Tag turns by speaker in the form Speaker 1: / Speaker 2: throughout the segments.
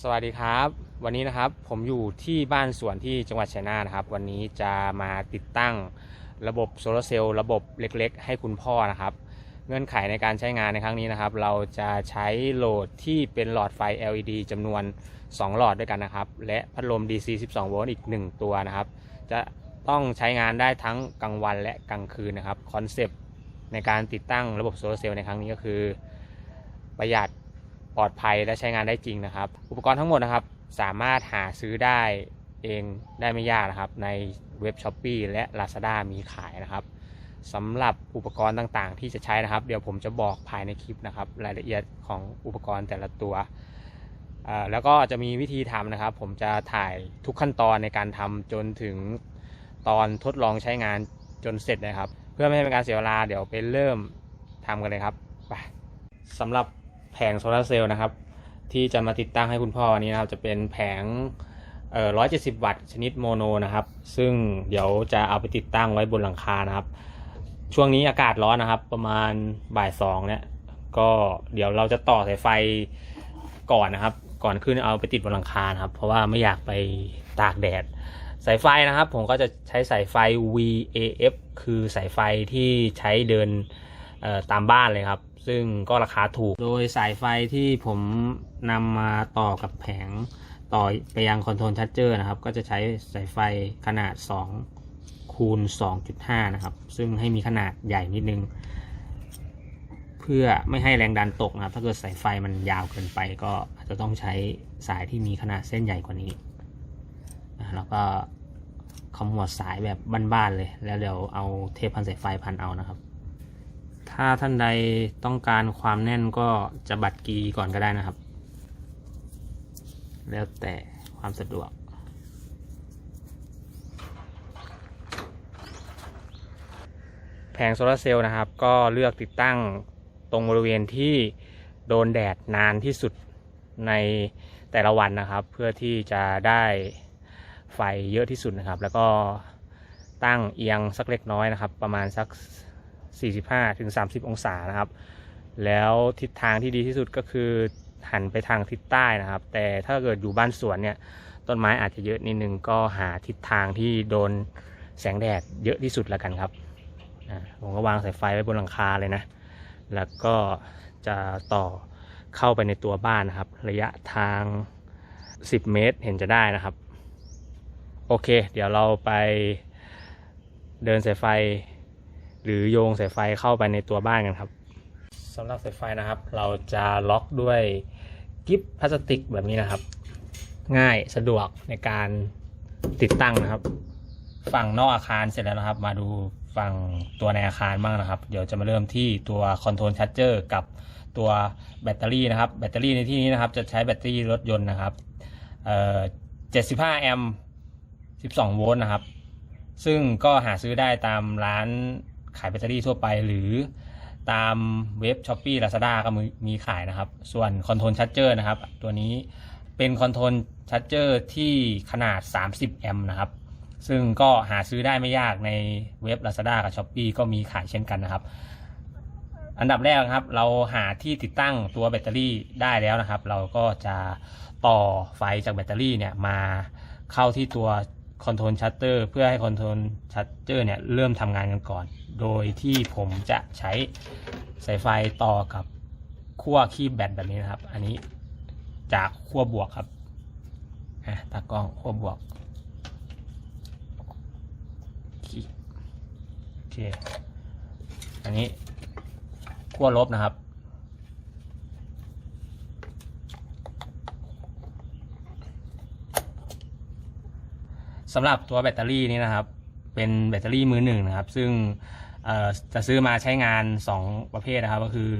Speaker 1: สวัสดีครับ วันนี้นะครับผมอยู่ที่บ้านสวนที่จังหวัดชัยนาทนะครับ วันนี้จะมาติดตั้งระบบโซลาร์เซลล์ระบบเล็กๆ ให้คุณพ่อนะครับ เงื่อนไขในการใช้งานในครั้งนี้นะครับ เราจะใช้โหลดที่เป็นหลอดไฟ LED จำนวน 2 หลอดด้วยกันนะครับ และพัดลม DC 12 โวลต์อีก 1 ตัวนะครับ จะต้องใช้งานได้ทั้งกลางวันและกลางคืนนะครับคอนเซปต์ในการติดตั้งระบบโซลาร์เซลล์ในครั้งนี้ก็คือ ประหยัด ปลอดภัยและใช้งานได้จริงนะครับ อุปกรณ์ทั้งหมดนะครับ สามารถหาซื้อได้เองได้ไม่ยากนะครับ ในเว็บ s h อ p e e และ Lazada มีขายนะครับสำหรับอุปกรณ์ต่างๆ ที่จะใช้นะครับ เดี๋ยวผมจะบอกภายในคลิปนะครับ รายละเอียดของอุปกรณ์แต่ละตัวแล้วก็จะมีวิธีทำนะครับ ผมจะถ่ายทุกขั้นตอนในการทำจนถึงตอนทดลองใช้งานจนเสร็จนะครับ เพื่อไม่ให้เป็นการเสียเวลาเดี๋ยวไปเริ่มทำกันเลยครับไปสำหรับ แผงโซลาร์เซลล์นะครับ ที่จะมาติดตั้งให้คุณพ่อวันนี้นะครับ จะเป็นแผงเอ่อ170วัตต์ชนิดโมโนนะครับ ซึ่งเดี๋ยวจะเอาไปติดตั้งไว้บนหลังคานะครับ ช่วงนี้อากาศร้อนนะครับ ประมาณบ่ายสองเนี่ย ก็เดี๋ยวเราจะต่อสายไฟก่อนนะครับ ก่อนขึ้นเอาไปติดบนหลังคานะครับ เพราะว่าไม่อยากไปตากแดด สายไฟนะครับ ผมก็จะใช้สายไฟ VAF คือสายไฟที่ใช้เดิน ตามบ้านเลยครับ ซึ่งก็ราคาถูก โดยสายไฟที่ผมนำมาต่อกับแผงต่อไปยังคอนโทรลชัดเจอร์นะครับ ก็จะใช้สายไฟขนาด 2 คูณ 2.5 นะครับ ซึ่งให้มีขนาดใหญ่นิดนึง เพื่อไม่ให้แรงดันตกนะครับ ถ้าเกิดสายไฟมันยาวเกินไป ก็อาจจะต้องใช้สายที่มีขนาดเส้นใหญ่กว่านี้แล้วก็ขมวดสายแบบบ้านๆเลย แล้วเดี๋ยวเอาเทปพันสายไฟพันเอานะครับ ถ้าท่านใดต้องการความแน่นก็จะบัดกีก่อนก็ได้นะครับ แล้วแต่ความสะดวก แผงโซลาร์เซลล์นะครับ ก็เลือกติดตั้งตรงบริเวณที่โดนแดดนานที่สุดในแต่ละวันนะครับ เพื่อที่จะได้ไฟเยอะที่สุดนะครับ แล้วก็ตั้งเอียงสักเล็กน้อยนะครับ ประมาณสัก 45ถึง30 องศานะครับ แล้วทิศทางที่ดีที่สุดก็คือหันไปทางทิศใต้นะครับ แต่ถ้าเกิดอยู่บ้านสวนเนี่ยต้นไม้อาจจะเยอะนิดนึงก็หาทิศทางที่โดนแสงแดดเยอะที่สุดแล้วกันครับผมก็วางสายไฟไว้บนหลังคาเลยนะ แล้วก็จะต่อเข้าไปในตัวบ้านนะครับ ระยะทาง 10 เมตรเห็นจะได้นะครับ โอเค เดี๋ยวเราไปเดินสายไฟ หรือโยงสายไฟเข้าไปในตัวบ้านกันครับสำหรับสายไฟนะครับ เราจะล็อกด้วยกิฟพลาสติกแบบนี้นะครับ ง่ายสะดวกในการติดตั้งนะครับ ฝั่งนอกอาคารเสร็จแล้วนะครับ มาดูฝั่งตัวในอาคารบ้างนะครับ เดี๋ยวจะมาเริ่มที่ตัวคอนโทรลชั r เจอร์กับตัวแบตเตอรี่นะครับ แบตเตอรี่ในที่นี้นะครับ จะใช้แบตเตอรี่รถยนต์นะครับเอ่อ75แอมป์12โวลต์นะครับ ซึ่งก็หาซื้อได้ตามร้าน ขายแบตเตอรี่ทั่วไป หรือตามเว็บ s h อ p e e Lazada ก็มีขายนะครับ ส่วนคอนโทรลชั r เจอร์นะครับ ตัวนี้เป็นคอนโทรลชั r เจอร์ที่ขนาด 30 แอมป์นะครับ ซึ่งก็หาซื้อได้ไม่ยากในเว็บ Lazada กับ s h อ p e e ก็มีขายเช่นกันนะครับ อันดับแรกครับ เราหาที่ติดตั้งตัวแบตเตอรี่ได้แล้วนะครับ เราก็จะต่อไฟจากแบตเตอรี่เนี่ยมาเข้าที่ตัว คอนโทรลชัตเตอร์เพื่อให้คอนโทรลชัตเตอร์เนี่ยเริ่มทำงานกันก่อน โดยที่ผมจะใช้สายไฟต่อกับขั้วคีบแบตแบบนี้นะครับ อันนี้จากขั้วบวกครับอะตากล้องขั้วบวกโอเค อันนี้ขั้วลบนะครับ สำหรับตัวแบตเตอรี่นี้นะครับ เป็นแบตเตอรี่มือหนึ่งนะครับ ซึ่งเอ่อจะซื้อมาใช้งาน 2 ประเภทนะครับ ก็คือ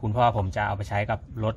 Speaker 1: คุณพ่อผมจะเอาไปใช้กับรถ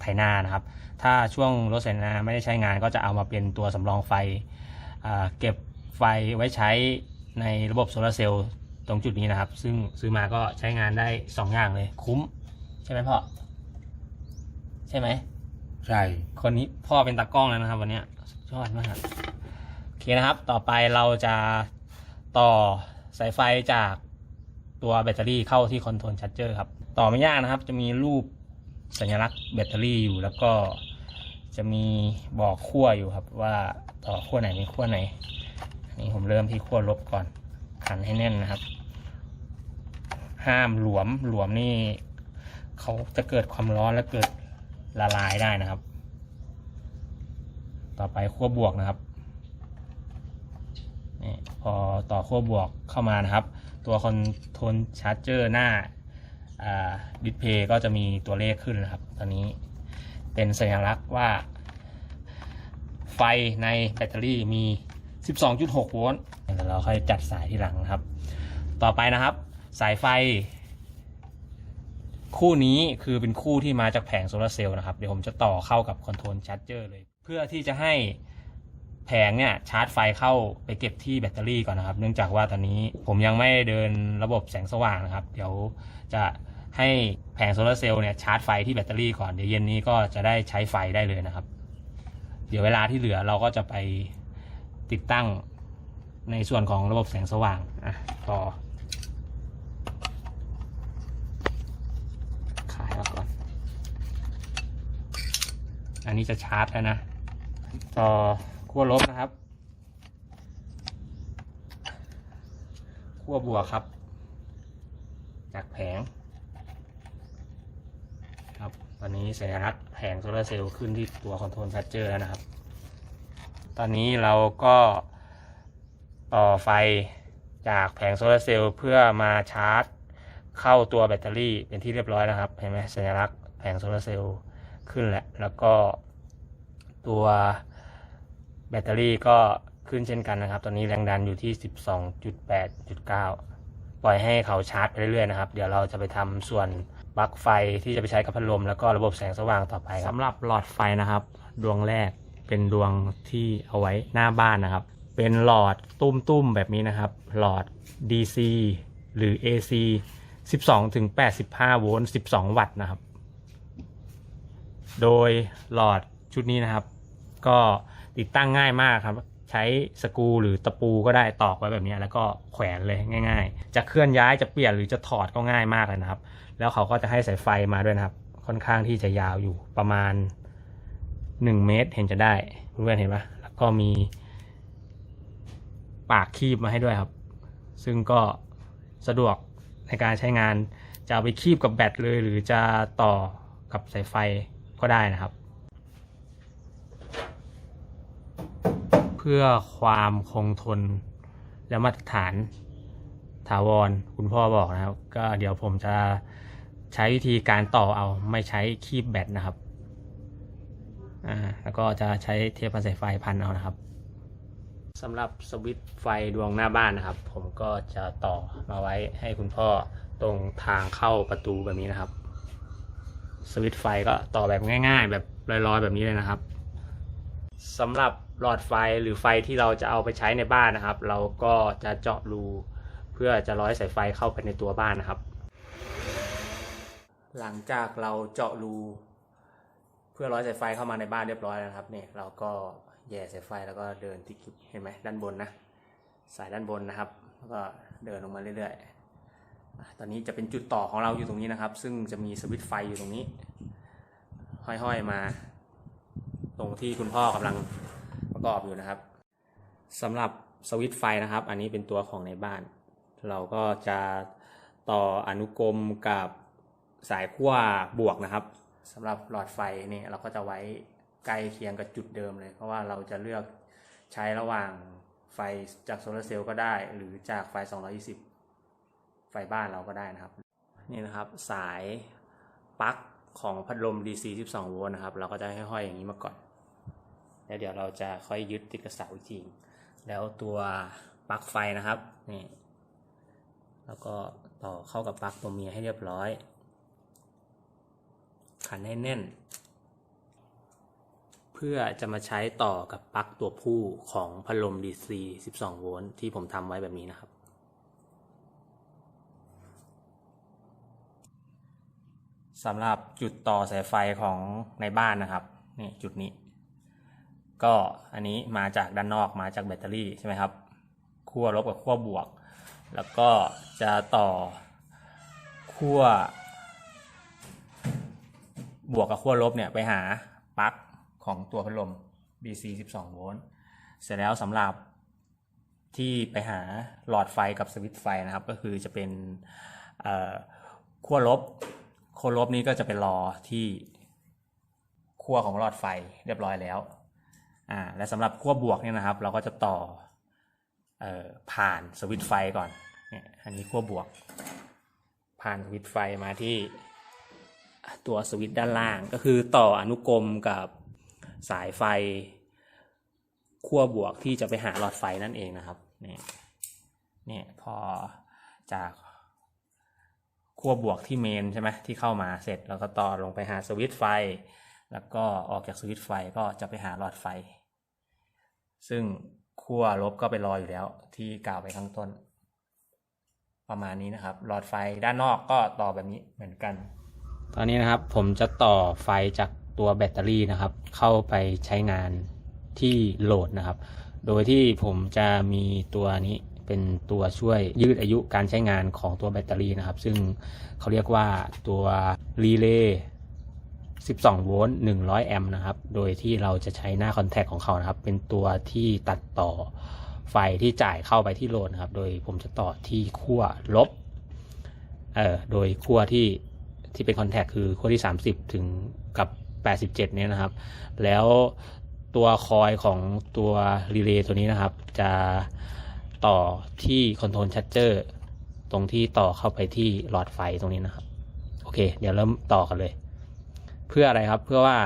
Speaker 1: ไถนานะครับ ถ้าช่วงรถไถนาไม่ได้ใช้งานก็จะเอามาเป็นตัวสำรองไฟอ่าเก็บไฟไว้ใช้ในระบบโซลาร์เซลล์ตรงจุดนี้นะครับ ซึ่งซื้อมาก็ใช้งานได้ 2 อย่างเลย คุ้ม ใช่ไหมพ่อ ใช่ไหม
Speaker 2: ใช่
Speaker 1: คนนี้พ่อเป็นตากล้องแล้วนะครับ วันเนี้ยสุดยอดมากโอ เคนะครับ ต่อไปเราจะต่อสายไฟจากตัวแบตเตอรี่เข้าที่คอนโทรลชั r เจอร์ครับ ต่อไม่ยากนะครับ จะมีรูปสัญลักษณ์แบตเตอรี่อยู่แล้วก็จะมีบอกขั้วอยู่ครับ ว่าต่อขั้วไหนเป็นขั้วไหนนนี้ผมเริ่มที่ขั้วลบก่อนขันให้แน่นนะครับ ห้ามหลวมหลวมนี่เขาจะเกิดความร้อนและเกิดละลายได้นะครับ ต่อไปขั้วบวกนะครับ นี่พอต่อขั้วบวกเข้ามานะครับ ตัวคอนโทรลชาร์จเจอร์หน้าดิสเพย์ก็จะมีตัวเลขขึ้นนะครับ ตอนนี้เป็นสัญลักษณ์ว่า ไฟในแบตเตอรี่มี 12.6 โวลต์เดี๋ยวเราค่อยจัดสายที่หลังนะครับ ต่อไปนะครับ สายไฟ คู่นี้คือเป็นคู่ที่มาจากแผงโซลาเซลล์นะครับ เดี๋ยวผมจะต่อเข้ากับคอนโทรลชาร์จเจอร์เลย เพื่อที่จะให้ แผงเนี่ยชาร์จไฟเข้าไปเก็บที่แบตเตอรี่ก่อนนะครับ เนื่องจากว่าตอนนี้ผมยังไม่เดินระบบแสงสว่างนะครับ เดี๋ยวจะให้แผงโซลาร์เซลล์เนี่ยชาร์จไฟที่แบตเตอรี่ก่อนเดี๋ยวเย็นนี้ก็จะได้ใช้ไฟได้เลยนะครับ เดี๋ยวเวลาที่เหลือเราก็จะไปติดตั้งในส่วนของระบบแสงสว่างอะต่อขายออกก่อนอันนี้จะชาร์จแล้วนะต่อ ขั้วลบนะครับขั้วบวกครับ จากแผง ครับตอนนี้สัญลักษณ์แผงโซลาร์เซลล์ขึ้นที่ตัวคอนโทรลแพชเจอร์แล้วนะครับ ตอนนี้เราก็ต่อไฟจากแผงโซลาร์เซลล์เพื่อมาชาร์จ เข้าตัวแบตเตอรี่เป็นที่เรียบร้อยนะครับ เห็นไหมสัญลักษณ์แผงโซลาร์เซลล์ขึ้นแล้วแล้วก็ตัว แบตเตอรี่ก็ขึ้นเช่นกันนะครับ ตอนนี้แรงดันอยู่ที่ 12.8.9 ปล่อยให้เขาชาร์จไปเรื่อยๆนะครับ เดี๋ยวเราจะไปทำส่วนปลั๊กไฟที่จะไปใช้กับพัดลม แล้วก็ระบบแสงสว่างต่อไปสำหรับหลอดไฟนะครับ ดวงแรกเป็นดวงที่เอาไว้หน้าบ้านนะครับ เป็นหลอดตุ้มๆแบบนี้นะครับ หลอด DC หรือ AC 12ถึง85 โวลต์ 12 วัตต์นะครับ โดยหลอดชุดนี้นะครับ ก็ ติดตั้งง่ายมากครับ ใช้สกูหรือตะปูก็ได้ตอกไว้แบบนี้แล้วก็แขวนเลยง่าย ๆ จะเคลื่อนย้ายจะเปลี่ยนหรือจะถอดก็ง่ายมากเลยนะครับ แล้วเขาก็จะให้สายไฟมาด้วยนะครับ ค่อนข้างที่จะยาวอยู่ประมาณ 1 เมตรเห็นจะได้เพื่อนเห็นปะแล้วก็มี ปากคีบมาให้ด้วยครับ ซึ่งก็สะดวกในการใช้งานจะเอาไปคีบกับแบตเลย หรือจะต่อกับสายไฟก็ได้นะครับ เพื่อความคงทนและมาตรฐานถาวรคุณพ่อบอกนะครับ ก็เดี๋ยวผมจะใช้วิธีการต่อเอาไม่ใช้คีบแบตนะครับอ่าแล้วก็จะใช้เทปพันสายไฟพันเอานะครับสำหรับสวิตช์ไฟดวงหน้าบ้านนะครับ ผมก็จะต่อมาไว้ให้คุณพ่อตรงทางเข้าประตูแบบนี้นะครับ สวิตช์ไฟก็ต่อแบบง่าย ๆ แบบลอยๆแบบนี้เลยนะครับ สำหรับหลอดไฟหรือไฟที่เราจะเอาไปใช้ในบ้านนะครับ เราก็จะเจาะรูเพื่อจะร้อยสายไฟเข้าไปในตัวบ้านนะครับ หลังจากเราเจาะรูเพื่อร้อยสายไฟเข้ามาในบ้านเรียบร้อยแล้วนะครับเนี่ยเราก็แย่สายไฟแล้วก็เดินที่เห็นไหมด้านบนนะสายด้านบนนะครับแล้วก็เดินลงมาเรื่อยๆ ตอนนี้จะเป็นจุดต่อของเราอยู่ตรงนี้นะครับ ซึ่งจะมีสวิตช์ไฟอยู่ตรงนี้ ห้อยๆมา ตรงที่คุณพ่อกำลังประกอบอยู่นะครับสำหรับสวิตช์ไฟนะครับ อันนี้เป็นตัวของในบ้าน เราก็จะต่ออนุกรมกับสายขั้วบวกนะครับสำหรับหลอดไฟนี่เราก็จะไว้ใกล้เคียงกับจุดเดิมเลย เพราะว่าเราจะเลือกใช้ระหว่างไฟจากโซลาร์เซลล์ก็ได้ หรือจากไฟ 220 ไฟบ้านเราก็ได้นะครับ นี่นะครับสายปลั๊ก ของพัดลม DC 12 โวลต์นะครับ เราก็จะให้ห้อยอย่างนี้มาก่อน แล้วเดี๋ยวเราจะค่อยยึดติดกับเสาอีกทีแล้วตัวปลั๊กไฟนะครับนี่แล้วก็ต่อเข้ากับปลั๊กตัวเมียให้เรียบร้อย ขันให้แน่น เพื่อจะมาใช้ต่อกับปลั๊กตัวผู้ของพัดลม DC 12 โวลต์ที่ผมทำไว้แบบนี้นะครับ สำหรับจุดต่อสายไฟของในบ้านนะครับนี่จุดนี้ ก็อันนี้มาจากด้านนอกมาจากแบตเตอรี่ใช่ไหมครับขั้วลบกับขั้วบวก แล้วก็จะต่อขั้วบวกกับขั้วลบเนี่ยไปหาปลั๊กของตัวพัดลม BC 12 โวลต์เสร็จแล้วสำหรับที่ไปหาหลอดไฟกับสวิตช์ไฟนะครับ ก็คือจะเป็นขั้วลบ ขั้วลบนี้ก็จะเป็นรอที่ขั้วของหลอดไฟเรียบร้อยแล้วอ่าและสำหรับขั้วบวกเนี่ยนะครับ เราก็จะต่อเอ่อผ่านสวิตช์ไฟก่อนเนี่ยอันนี้ขั้วบวก ผ่านสวิตช์ไฟมาที่ตัวสวิตช์ด้านล่าง ก็คือต่ออนุกรมกับสายไฟขั้วบวกที่จะไปหาหลอดไฟนั่นเองนะครับเนี่ยเนี่ยพอจาก ขั้วบวกที่เมนใช่ไหมที่เข้ามาเสร็จแล้วก็ต่อลงไปหาสวิตช์ไฟ แล้วก็ออกจากสวิตช์ไฟก็จะไปหาหลอดไฟ ซึ่งขั้วลบก็ไปรออยู่แล้วที่กล่าวไปข้างต้น ประมาณนี้นะครับ หลอดไฟด้านนอกก็ต่อแบบนี้เหมือนกัน ตอนนี้นะครับผมจะต่อไฟจากตัวแบตเตอรี่นะครับ เข้าไปใช้งานที่โหลดนะครับ โดยที่ผมจะมีตัวนี้ เป็นตัวช่วยยืดอายุการใช้งานของตัวแบตเตอรี่นะครับ ซึ่งเขาเรียกว่าตัวรีเลย์12 โวลต์ 100 แอมป์นะครับ โดยที่เราจะใช้หน้าคอนแทคของเขานะครับ เป็นตัวที่ตัดต่อไฟที่จ่ายเข้าไปที่โหลดนะครับ โดยผมจะต่อที่ขั้วลบ เอ่อ โดยขั้วที่ที่เป็นคอนแทคคือขั้วที่ 30 ถึงกับ 87 เนี่ยนะครับ แล้วตัวคอยของตัวรีเลย์ตัวนี้นะครับ จะ ต่อที่คอนโทรลชั r เจอร์ตรงที่ต่อเข้าไปที่หลอดไฟตรงนี้นะครับ โอเค เดี๋ยวเริ่มต่อกันเลย เพื่ออะไรครับเพื่อว่า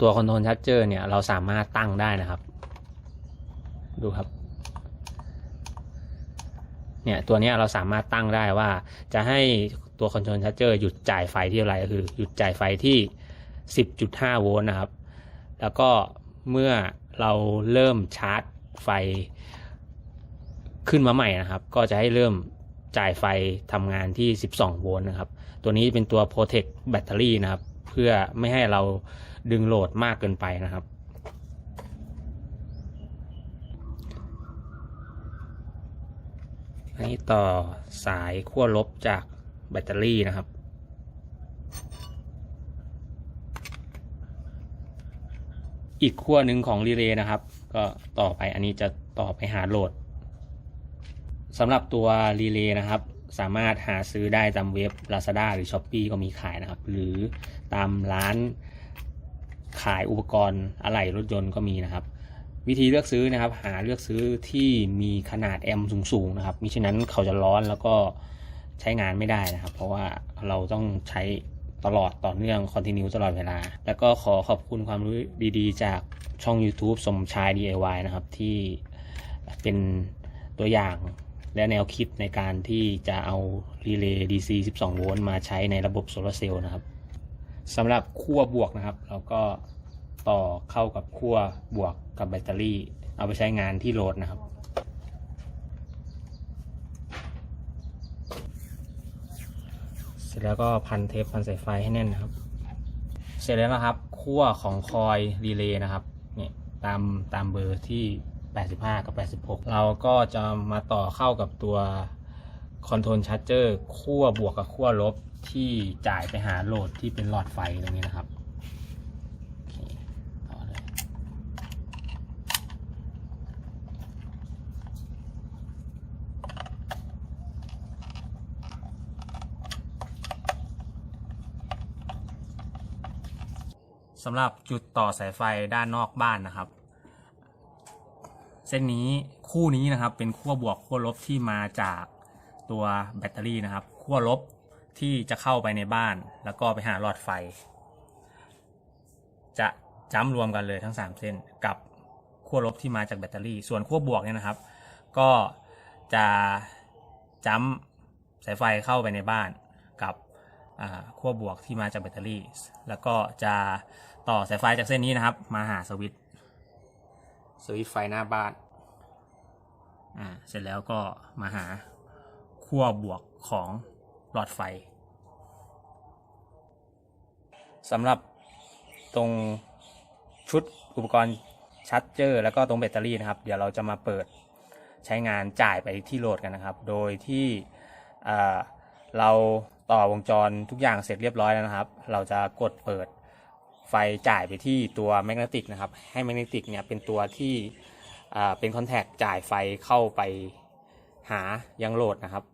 Speaker 1: ตัวคอนโทรลชั r เจอร์เนี่ยเราสามารถตั้งได้นะครับ ดูครับ เนี่ยตัวนี้เราสามารถตั้งได้ว่าจะให้ตัวคอนโทรลชั r เจอร์หยุดจ่ายไฟที่อะไรก็คือ หยุดจ่ายไฟที่ 10.5 โวลต์นะครับ แล้วก็เมื่อเราเริ่มชาร์จไฟ ขึ้นมาใหม่นะครับ ก็จะให้เริ่มจ่ายไฟทำงานที่ 12 โวลต์นะครับ ตัวนี้เป็นตัว protect แบตเตอรี่นะครับ เพื่อไม่ให้เราดึงโหลดมากเกินไปนะครับ อันนี้ต่อสายขั้วลบจากแบตเตอรี่นะครับอีกขั้วหนึ่งของรีเลย์นะครับ ก็ต่อไปอันนี้จะต่อไปหาโหลด สำหรับตัวรีเลย์นะครับ สามารถหาซื้อได้ตามเว็บ Lazada หรือ s h อ p e e ก็มีขายนะครับ หรือตามร้านขายอุปกรณ์อะไหล่รถยนต์ก็มีนะครับ วิธีเลือกซื้อนะครับ หาเลือกซื้อที่มีขนาดแอมป์สูงๆนะครับมิฉะนั้นเขาจะร้อนแล้วก็ใช้งานไม่ได้นะครับ เพราะว่าเราต้องใช้ตลอดต่อเนื่องคอนติเนียตลอดเวลา แล้วก็ขอขอบคุณความรู้ดีๆ จากช่อง YouTube สมชาย DIY นะครับ ที่เป็นตัวอย่าง และแนวคิดในการที่จะเอารีเลย์ DC 12 โวลต์มาใช้ในระบบโซลาร์เซลล์นะครับสำหรับขั้วบวกนะครับ เราก็ต่อเข้ากับขั้วบวกกับแบตเตอรี่ เอาไปใช้งานที่โหลดนะครับ เสร็จแล้วก็พันเทปพันสายไฟให้แน่นนะครับ เสร็จแล้วนะครับขั้วของคอยรีเลย์นะครับเนี่ยตามตามเบอร์ที่ 85 กับ 86 เราก็จะมาต่อเข้ากับตัวคอนโทรลชั r เจอร์ขั้วบวกกับขั้วลบที่จ่ายไปหาโหลดที่เป็นหลอดไฟตรงนี้นะครับสำหรับจุดต่อสายไฟด้านนอกบ้านนะครับ เส้นนี้คู่นี้นะครับเป็นขั้วบวกขั้วลบที่มาจากตัวแบตเตอรี่นะครับขั้วลบที่จะเข้าไปในบ้าน แล้วก็ไปหาหลอดไฟ จะจ้ำรวมกันเลยทั้ง 3 เส้นกับขั้วลบที่มาจากแบตเตอรี่ ส่วนขั้วบวกเนี่ยนะครับ ก็จะจ้ำสายไฟเข้าไปในบ้าน กับอ่าขั้วบวกที่มาจากแบตเตอรี่ แล้วก็จะต่อสายไฟจากเส้นนี้นะครับ มาหาสวิตช์ สวิตไฟหน้าบ้านอ่าเสร็จแล้วก็มาหาขั้วบวกของหลอดไฟสำหรับตรงชุดอุปกรณ์ชัดเจอร์แล้วก็ตรงแบตเตอรี่นะครับ เดี๋ยวเราจะมาเปิดใช้งานจ่ายไปที่โหลดกันนะครับ โดยที่เราต่อวงจรทุกอย่างเสร็จเรียบร้อยแล้วนะครับ เราจะกดเปิด ไฟจ่ายไปที่ตัวแมกเนติกนะครับ ให้แมกเนติกเนี่ยเป็นตัวที่เป็นคอนแทคจ่ายไฟเข้าไปหายังโหลดนะครับ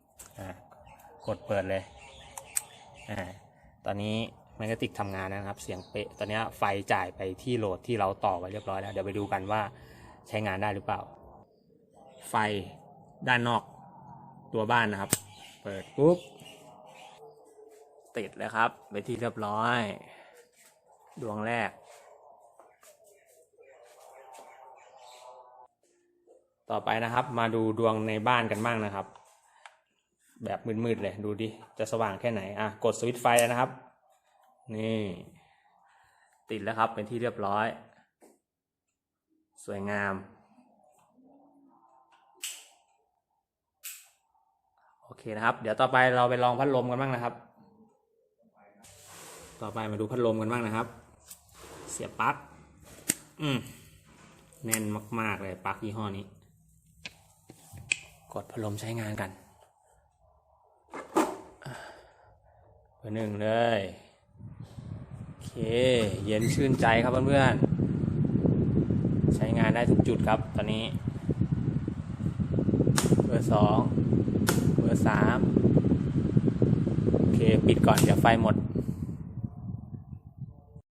Speaker 1: กดเปิดเลยอตอนนี้แมกเนติกทำงานนะครับ เสียงเป๊ะ ตอนนี้ไฟจ่ายไปที่โหลดที่เราต่อไว้เรียบร้อยแล้ว เดี๋ยวไปดูกันว่าใช้งานได้หรือเปล่า ไฟด้านนอกตัวบ้านนะครับ เปิดปุ๊บ ติดเลยครับ ไปที่เรียบร้อย ดวงแรก ต่อไปนะครับ มาดูดวงในบ้านกันบ้างนะครับ แบบมืดๆเลยดูดิ จะสว่างแค่ไหน อะ กดสวิตช์ไฟแล้วนะครับ นี่ ติดแล้วครับเป็นที่เรียบร้อย สวยงาม โอเคนะครับ เดี๋ยวต่อไปเราไปลองพัดลมกันบ้างนะครับ ต่อไปมาดูพัดลมกันบ้างนะครับ เสียบปลั๊กอืมแน่นมากๆเลยปลั๊กยี่ห้อนี้ กดพัดลมใช้งานกันเบอร์หนึ่งเลย โอเค เย็นชื่นใจครับเพื่อนๆ ใช้งานได้ทุกจุดครับตอนนี้ เบอร์สองเบอร์สามโอเค ปิดก่อนเดี๋ยวไฟหมด